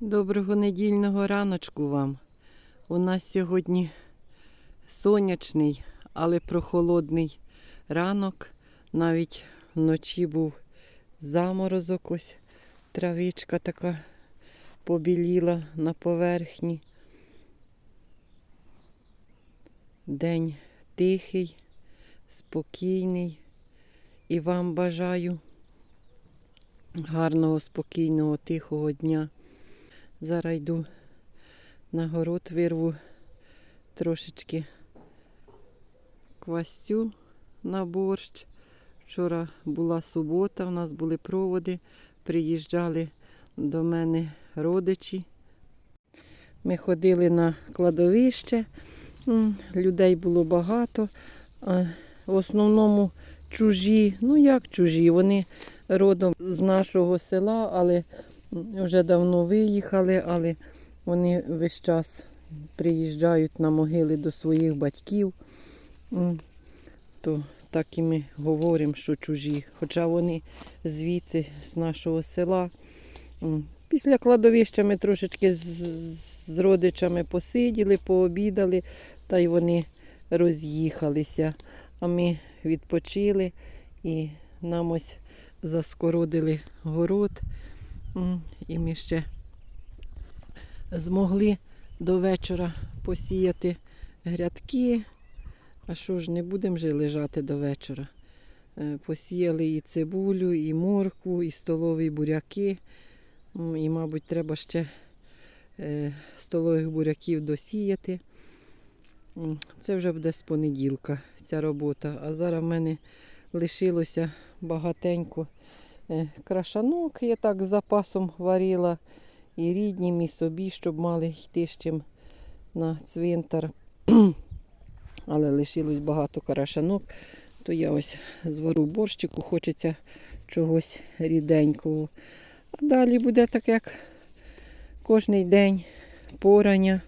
Доброго недільного раночку вам. У нас сьогодні сонячний, але прохолодний ранок. Навіть вночі був заморозок, ось травичка така побіліла на поверхні. День тихий, спокійний. І вам бажаю гарного, спокійного, тихого дня. Зараз йду на город, вирву трошечки квастю на борщ. Вчора була субота, у нас були проводи, приїжджали до мене родичі. Ми ходили на кладовище, людей було багато. В основному чужі, ну як чужі, вони родом з нашого села, але вже давно виїхали, але вони весь час приїжджають на могили до своїх батьків. То так і ми говоримо, що чужі. Хоча вони звідси, з нашого села. Після кладовища ми трошечки з, родичами посиділи, пообідали, та й вони роз'їхалися. А ми відпочили і нам ось заскородили город. І ми ще змогли до вечора посіяти грядки. А що ж, не будемо же лежати до вечора. Е, Посіяли і цибулю, і моркву, і столові буряки. І, мабуть, треба ще е, столових буряків досіяти. Це вже буде з понеділка ця робота. А зараз в мене лишилося багатенько крашанок. Я так з запасом варила і ріднім, і собі, щоб мали йти з чим на цвинтар. Але лишилось багато крашанок, то я ось звару борщику, хочеться чогось ріденького. А далі буде так, як кожний день порання.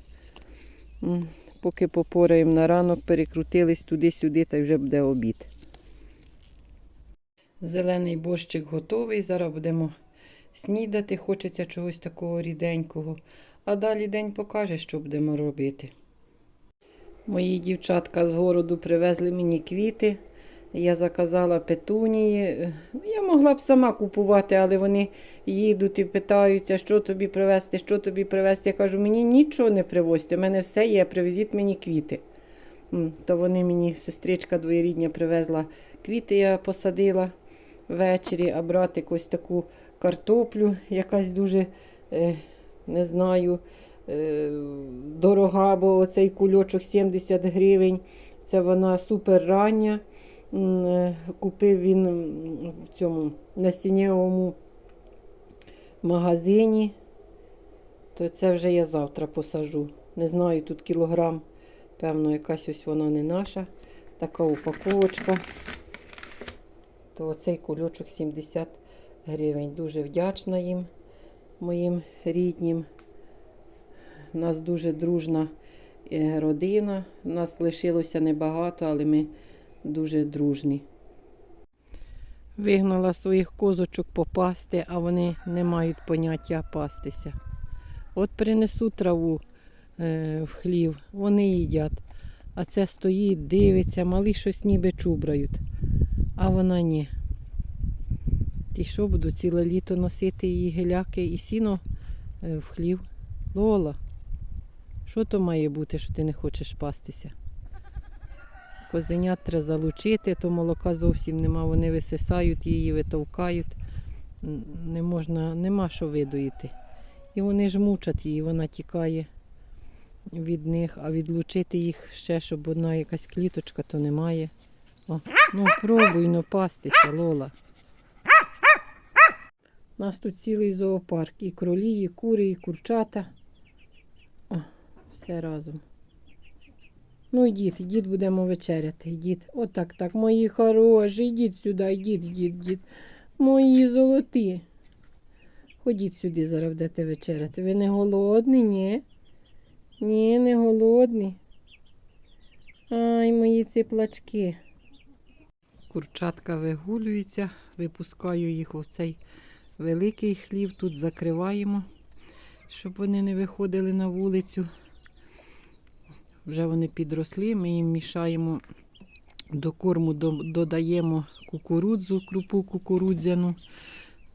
Поки попораємо на ранок, перекрутились туди-сюди, та вже буде обід. Зелений борщик готовий. Зараз будемо снідати. Хочеться чогось такого ріденького. А далі день покаже, що будемо робити. Мої дівчатка з городу привезли мені квіти. Я заказала петунії. Я могла б сама купувати, але вони їдуть і питаються, що тобі привезти, що тобі привезти. Я кажу, мені нічого не привозьте, в мене все є, привезіть мені квіти. То вони мені, сестричка двоєрідня, привезла квіти, я посадила ввечері, а братик ось таку картоплю, якась дуже, е, не знаю, е, дорога, бо оцей кульочок 70 гривень. Це вона супер рання. Е, Купив він в цьому насіннєвому магазині. То це вже я завтра посажу. Не знаю, тут кілограм, певно, якась ось вона не наша. Така упаковочка. То оцей кульочок 70 гривень. Дуже вдячна їм, моїм ріднім. У нас дуже дружна е, родина. Нас лишилося небагато, але ми дуже дружні. Вигнала своїх козочок попасти, а вони не мають поняття пастися. От принесу траву е, в хлів, вони їдять. А це стоїть, дивиться, малі щось ніби чубрають. А вона ні. Ті що буду ціле літо носити її геляки і сіно е, в хлів. Лола, що то має бути, що ти не хочеш пастися? Козенят треба залучити, то молока зовсім нема, вони висисають її, витовкають. Не можна, нема що видоїти. І вони ж мучать її, вона тікає від них, а відлучити їх ще, щоб одна якась кліточка, то немає. О, ну пробуй ну, пастися, Лола. У нас тут цілий зоопарк. І кролі, і кури, і курчата. О, все разом. Ну, йдіть, йдіть, будемо вечеряти. Йдіть. Отак, так, мої хороші, йдіть сюди, йдіть, йдіть, йдіть. Мої золоті. Ходіть сюди, зараз будете вечеряти. Ви не голодні, ні? Ні, не голодні. Ай, мої циплачки. Курчатка вигулюється, випускаю їх у цей великий хлів, тут закриваємо. щоб вони не виходили на вулицю. Вже вони підросли, ми їм мішаємо до корму, до- додаємо кукурудзу, крупу кукурудзяну.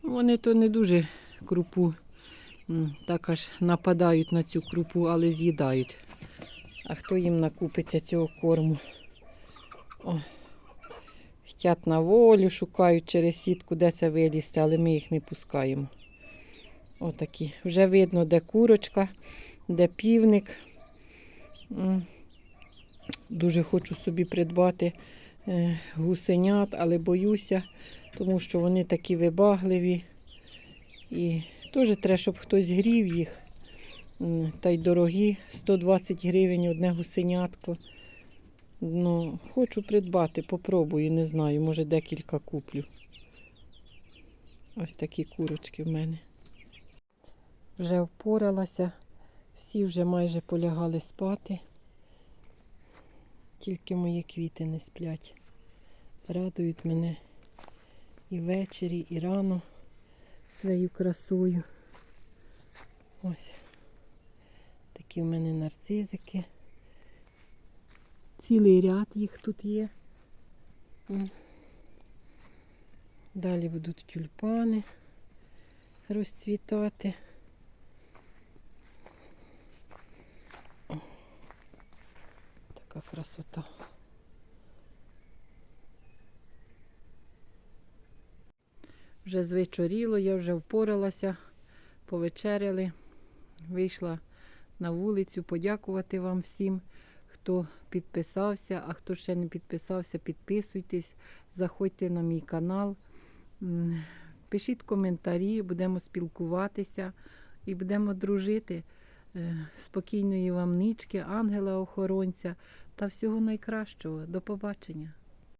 Ну, Вони то не дуже крупу, так аж нападають на цю крупу, але з'їдають. А хто їм накупиться цього корму? О, Хотять на волю, шукають через сітку, де це вилізти, але ми їх не пускаємо. Отакі. Вже видно, де курочка, де півник. Дуже хочу собі придбати е, гусенят, але боюся, тому що вони такі вибагливі. І теж треба, щоб хтось грів їх. Та й дорогі, 120 гривень одне гусенятко. Ну, хочу придбати, попробую, не знаю, може декілька куплю. Ось такі курочки в мене. Вже впоралася, всі вже майже полягали спати. Тільки мої квіти не сплять. Радують мене і ввечері, і рано своєю красою. Ось такі в мене нарцизики. Цілий ряд їх тут є. Далі будуть тюльпани розцвітати. Така красота. Вже звечоріло, я вже впоралася, повечеряли, вийшла на вулицю подякувати вам всім, хто підписався, а хто ще не підписався, підписуйтесь, заходьте на мій канал, пишіть коментарі, будемо спілкуватися і будемо дружити. Е, Спокійної вам нічки, ангела-охоронця та всього найкращого. До побачення.